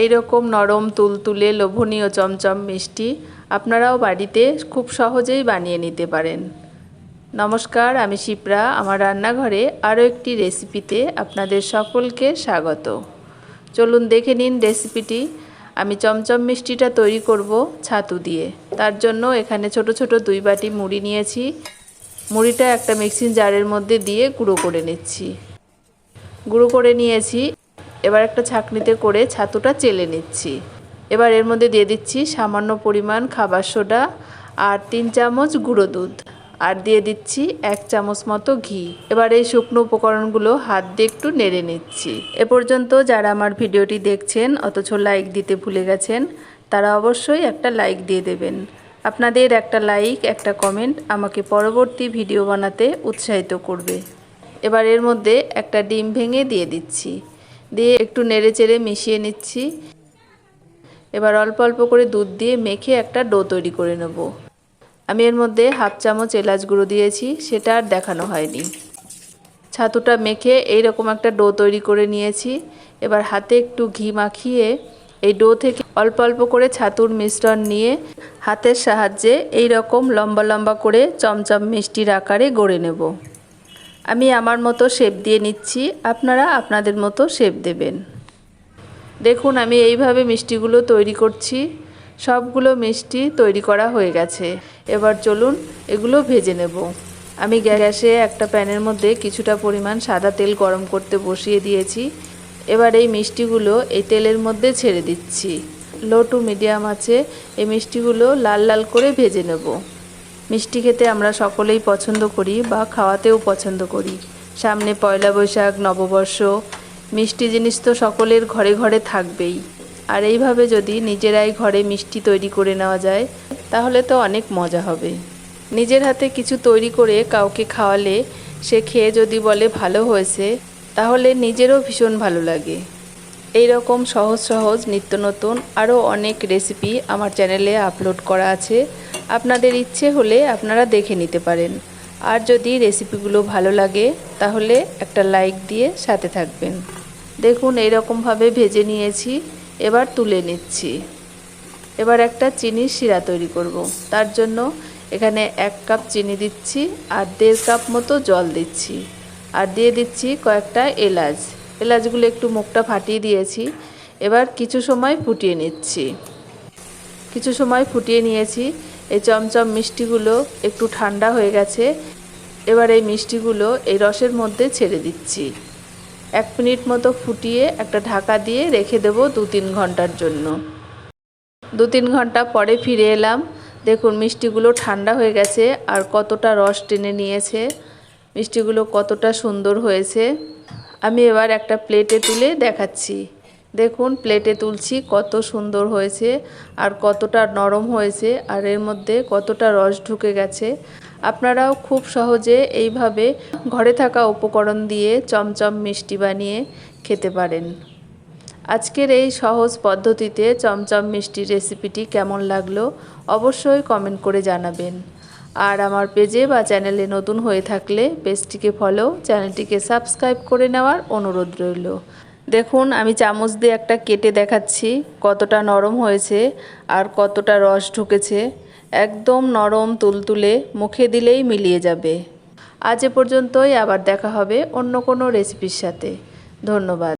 এই রকম নরম, তুলতুলে, লোভনীয়, চমচম, মিষ্টি আপনারাও বাড়িতে খুব সহজেই বানিয়ে নিতে পারেন। নমস্কার, আমি শিপ্রা। আমার রান্নাঘরে আরও একটি রেসিপিতে আপনাদের সকলকে স্বাগত। চলুন দেখে নিন রেসিপিটি। আমি চমচম মিষ্টিটা তৈরি করব ছাতু দিয়ে। তার জন্য এখানে ছোট ছোট দুই বাটি মুড়ি নিয়েছি। মুড়িটা একটা মিক্সিং জারের মধ্যে দিয়ে গুঁড়ো করে নিচ্ছি। গুঁড়ো করে নিয়েছি এবার একটা ছাঁকনিতে করে ছাতুটা চেলে নিচ্ছি। এবার এর মধ্যে দিয়ে দিচ্ছি সামান্য পরিমাণ খাবার সোডা আর তিন চামচ গুঁড়ো দুধ আর দিয়ে দিচ্ছি এক চামচ মতো ঘি। এবার এই শুকনো উপকরণগুলো হাত দিয়ে একটু নেড়ে নিচ্ছি। এ পর্যন্ত যারা আমার ভিডিওটি দেখছেন, অথচ লাইক দিতে ভুলে গেছেন, তারা অবশ্যই একটা লাইক দিয়ে দেবেন। আপনাদের একটা লাইক, একটা কমেন্ট আমাকে পরবর্তী ভিডিও বানাতে উৎসাহিত করবে। এবার এর মধ্যে একটা ডিম ভেঙে দিয়ে দিচ্ছি। দিয়ে একটু নেড়ে চেড়ে মিশিয়ে নিচ্ছি। এবার অল্প অল্প করে দুধ দিয়ে মেখে একটা ডো তৈরি করে নেব। আমি এর মধ্যে হাফ চামচ এলাচ গুঁড়ো দিয়েছি, সেটা আর দেখানো হয়নি। ছাতুটা মেখে এই রকম একটা ডো তৈরি করে নিয়েছি। এবার হাতে একটু ঘি মাখিয়ে এই ডো থেকে অল্প অল্প করে ছাতুর মিশ্রণ নিয়ে হাতের সাহায্যে এই রকম লম্বা লম্বা করে চমচম মিষ্টির আকারে গড়ে নেব। আমি আমার মতো শেপ দিয়ে নিচ্ছি, আপনারা আপনাদের মতো শেপ দেবেন। দেখুন, আমি এইভাবে মিষ্টিগুলো তৈরি করছি, সবগুলো মিষ্টি তৈরি করা হয়ে গেছে। এবার চলুন এগুলো ভেজে নেব। আমি গ্যাসে একটা প্যানের মধ্যে কিছুটা পরিমাণ সাদা তেল গরম করতে বসিয়ে দিয়েছি। এবার এই মিষ্টিগুলো এই তেলের মধ্যে ছেড়ে দিচ্ছি। লো টু মিডিয়াম আছে, এই মিষ্টিগুলো লাল লাল করে ভেজে নেব। মিষ্টি খেতে আমরা সকলেই পছন্দ করি বা খাওয়াতেও পছন্দ করি। সামনে পয়লা বৈশাখ, নববর্ষ, মিষ্টি জিনিস তো সকলের ঘরে ঘরে থাকবেই। আর এইভাবে যদি নিজেরাই ঘরে মিষ্টি তৈরি করে নেওয়া যায়, তাহলে তো অনেক মজা হবে। নিজের হাতে কিছু তৈরি করে কাউকে খাওয়ালে সে খেয়ে যদি বলে ভালো হয়েছে, তাহলে নিজেরও ভীষণ ভালো লাগে। এই রকম সহজ সহজ নিত্য নতুন আরও অনেক রেসিপি আমার চ্যানেলে আপলোড করা আছে। আপনাদের ইচ্ছে হলে আপনারা দেখে নিতে পারেন। আর যদি রেসিপিগুলো ভালো লাগে, তাহলে একটা লাইক দিয়ে সাথে থাকবেন। দেখুন, এইরকমভাবে ভেজে নিয়েছি, এবার তুলে নিচ্ছি। এবার একটা চিনির শিরা তৈরি করব। তার জন্য এখানে এক কাপ চিনি দিচ্ছি আর দেড় কাপ মতো জল দিচ্ছি। আর দিয়ে দিচ্ছি কয়েকটা এলাচ। এলাচগুলো একটু মুখটা ফাটিয়ে দিয়েছি। এবার কিছু সময় ফুটিয়ে নিচ্ছি। কিছু সময় ফুটিয়ে নিয়েছি। এই চমচম মিষ্টিগুলো একটু ঠান্ডা হয়ে গেছে, এবার এই মিষ্টিগুলো এই রসের মধ্যে ছেড়ে দিচ্ছি। এক মিনিট মতো ফুটিয়ে একটা ঢাকা দিয়ে রেখে দেবো দু তিন ঘণ্টার জন্য। দু তিন ঘণ্টা পরে ফিরে এলাম। দেখুন, মিষ্টিগুলো ঠান্ডা হয়ে গেছে আর কতটা রস টেনে নিয়েছে। মিষ্টিগুলো কতটা সুন্দর হয়েছে। আমি এবার একটা প্লেটে তুলে দেখাচ্ছি। দেখুন প্লেটে তুলছি কত সুন্দর হয়েছে আর কতটা নরম হয়েছে আর এর মধ্যে কতটা রস ঢুকে গেছে। আপনারাও খুব সহজে এইভাবে ঘরে থাকা উপকরণ দিয়ে চমচম মিষ্টি বানিয়ে খেতে পারেন। আজকের এই সহজ পদ্ধতিতে চমচম মিষ্টির রেসিপিটি কেমন লাগল অবশ্যই কমেন্ট করে জানাবেন। আর আমার পেজে বা চ্যানেলে নতুন হয়ে থাকলে পেজটিকে ফলো চ্যানেলটিকে সাবস্ক্রাইব করে নেওয়ার অনুরোধ রইল। দেখুন, আমি চামচ দিয়ে একটা কেটে দেখাচ্ছি কতটা নরম হয়েছে আর কতটা রস ঢুকেছে। একদম নরম তুলতুলে, মুখে দিলেই মিলিয়ে যাবে। আজ এ পর্যন্তই, আবার দেখা হবে অন্য কোনো রেসিপির সাথে। ধন্যবাদ।